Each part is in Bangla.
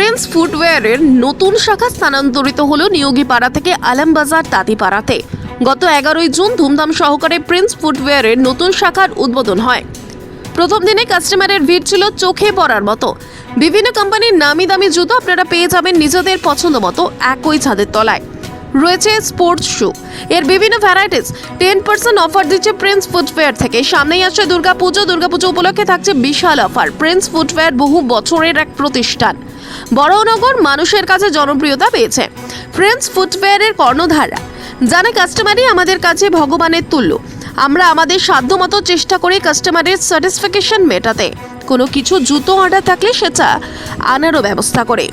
প্রিন্স ফুটওয়্যারের নতুন শাখা স্থানান্তরিত হলো নিয়োগীপাড়া থেকে আলমবাজার তাঁতিপাড়াতে। গত এগারোই জুন ধুমধাম সহকারে প্রিন্স ফুটওয়্যারের নতুন শাখার উদ্বোধন হয়। প্রথম দিনে কাস্টমারের ভিড় ছিল চোখে পড়ার মতো। বিভিন্ন কোম্পানির নামি দামি জুতো আপনারা পেয়ে যাবেন নিজেদের পছন্দ মতো একই ছাদের তলায়। রয়েছে স্পোর্টস শু। এর বিভিন্ন ভ্যারাইটিস টেন পার্সেন্ট অফার দিচ্ছে প্রিন্স ফুটওয়্যার থেকে। সামনেই আসছে দুর্গাপুজো। দুর্গাপুজো উপলক্ষে থাকছে বিশাল অফার প্রিন্স ফুটওয়্যার বহু বছরের এক প্রতিষ্ঠান। বড়নগর মানুষের কাছে জনপ্রিয়তা পেয়েছে। ফ্রেন্ডস ফুটওয়্যারের কর্ণধারা জানে কাস্টমারই আমাদের কাছে ভগবানের তুল্য। আমরা আমাদের সাধ্যমতো চেষ্টা করি কাস্টমারের স্যাটিসফ্যাকশন মেটাতে। কোনো কিছু জুতো অর্ডার থাকলে সেটা আনারও ব্যবস্থা করে।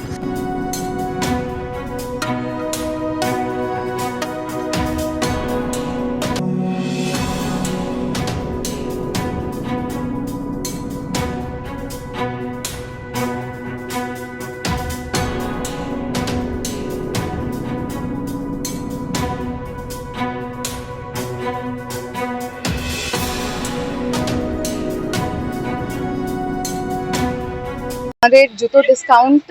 আমাদের জুতো ডিসকাউন্ট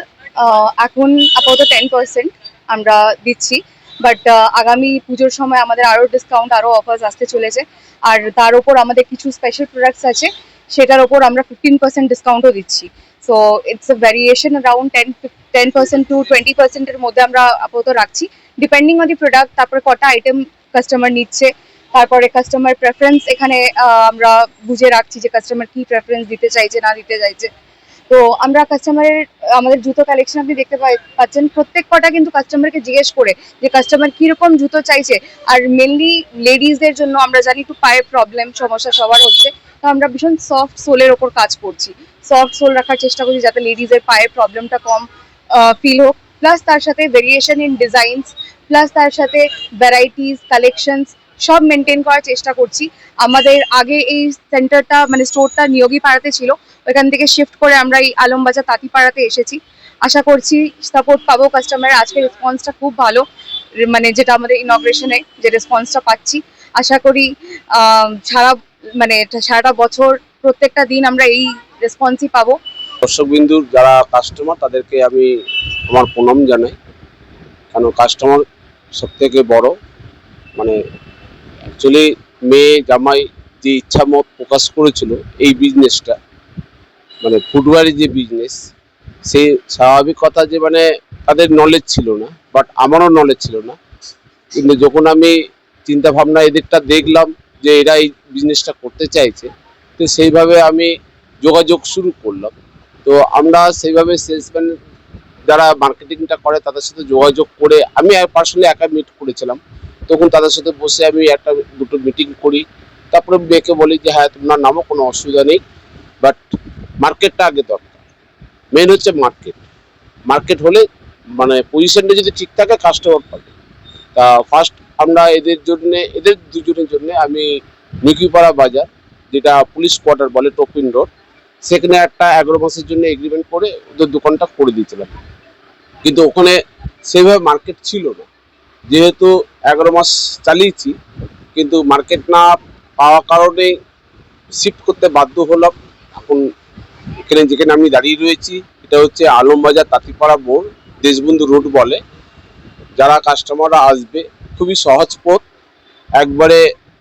এখন আপাতত টেন পার্সেন্ট আমরা দিচ্ছি। বাট আগামী পুজোর সময় আমাদের আরও ডিসকাউন্ট আরও অফার্স আসতে চলেছে। আর তার ওপর আমাদের কিছু স্পেশাল প্রোডাক্টস আছে, সেটার ওপর আমরা ফিফটিন পার্সেন্ট ডিসকাউন্টও দিচ্ছি। So it's variation around ten ten percent to twenty পার্সেন্টের মধ্যে আমরা আপাতত রাখছি। ডিপেন্ডিং অন দি প্রোডাক্ট তারপরে কটা আইটেম কাস্টমার নিচ্ছে, তারপরে কাস্টমার প্রেফারেন্স এখানে আমরা বুঝে রাখছি যে কাস্টমার কি প্রেফারেন্স দিতে চাইছে, না দিতে চাইছে। তো আমরা কাস্টমারের আমাদের জুতো কালেকশন আপনি দেখতে পাচ্ছেন। প্রত্যেক কটা কিন্তু কাস্টমারকে জিজ্ঞেস করে যে কাস্টমার কীরকম জুতো চাইছে। আর মেনলি লেডিসদের জন্য আমরা জানি একটু পায়ের প্রবলেম সমস্যা সবার হচ্ছে। তো আমরা ভীষণ সফট সোলের ওপর কাজ করছি। সফট সোল রাখার চেষ্টা করছি যাতে লেডিসের পায়ের প্রবলেমটা কম ফিল হোক। প্লাস তার সাথে ভেরিয়েশন ইন ডিজাইনস প্লাস তার সাথে ভ্যারাইটিস কালেকশনস সব মেনটেন করার চেষ্টা করছি। আমাদের আগে এই সেন্টারটা মানে স্টোরটা নিয়োগী পাড়াতে ছিল, ওইখান থেকে শিফট করে আমরা এই আলমবাজার তাঁতিপাড়াতে এসেছি। আশা করছি সাপোর্ট পাবো কাস্টমারের আজকে রেসপন্সটা খুব ভালো মানে যেটা আমাদের ইনগ্রেশনে যে রেসপন্সটা পাচ্ছি। আশা করি সারা মানে সারাটা বছর, প্রত্যেকটা দিন আমরা এই রেসপন্সই পাবো। দর্শকবিন্দুর যারা কাস্টমার তাদেরকে আমি আমার প্রণাম জানাই। কারণ কাস্টমার সব থেকে বড় মানে অ্যাকচুয়ালি মেয়ে জামাই যে ইচ্ছা মত প্রকাশ করেছিল এই বিজনেসটা মানে ফুটওয়ারের যে বিজনেস সে স্বাভাবিক কথা যে মানে তাদের নলেজ ছিল না বাট আমারও নলেজ ছিল না। কিন্তু যখন আমি চিন্তা ভাবনা এদিকটা দেখলাম যে এরা এই বিজনেসটা করতে চাইছে, তো সেইভাবে আমি যোগাযোগ শুরু করলাম। তো আমরা সেইভাবে সেলসম্যান যারা মার্কেটিংটা করে তাদের সাথে যোগাযোগ করে আমি পার্সোনালি একা মিট করেছিলাম। তখন তাদের সাথে বসে আমি একটা দুটো মিটিং করি। তারপরে মেয়েকে বলি যে হ্যাঁ তোমার নামও কোনো অসুবিধা নেই বাট মার্কেটটা আগে দরকার। মেন হচ্ছে মার্কেট মার্কেট হলে মানে পজিশনটা যদি ঠিক থাকে কাস্টমার পাবে। তা ফার্স্ট আমরা এদের জন্য, এদের দুজনের জন্য আমি নিকিপাড়া বাজার, যেটা পুলিশ কোয়ার্টার বলে টপিন রোড সেখানে একটা এগারো মাসের জন্য এগ্রিমেন্ট করে ওদের দোকানটা করে দিয়েছিলাম। কিন্তু ওখানে সেভাবে মার্কেট ছিল না। যেহেতু এগারো মাস চালিয়েছি, কিন্তু মার্কেট না পাওয়ার কারণে শিফট করতে বাধ্য হলাম। এখন এখানে যেখানে আমি দাঁড়িয়ে রয়েছি, এটা হচ্ছে আলমবাজার তাঁতিপাড়া মোড়, দেশবন্ধু রোড বলে। যারা কাস্টমাররা আসবে, খুবই সহজ পথ। একবারে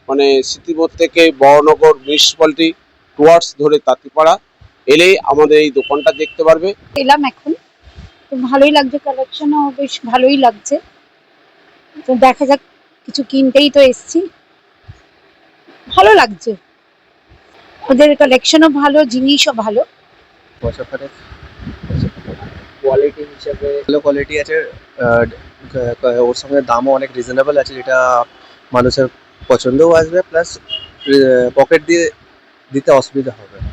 মানে স্মৃতিবোধ থেকে বড়নগর মিউনিসিপ্যালিটি টুয়ার্ডস ধরে তাঁতিপাড়া এলেই আমাদের এই দোকানটা দেখতে পারবে। এলাম এখন। ভালোই লাগছে কালেকশনও বেশ ভালোই লাগছে। তো দেখা যাক, কিছু কিনতেই তো এসছি। ভালো লাগছে। ওদের কালেকশনও ভালো, জিনিসও ভালো। কোয়ালিটি হিসাবে ভালো কোয়ালিটি আছে। ওর সঙ্গে দামও অনেক রিজনেবল আছে, যেটা মানুষের পছন্দও আসবে প্লাস পকেট দিয়ে দিতে অসুবিধা হবে না।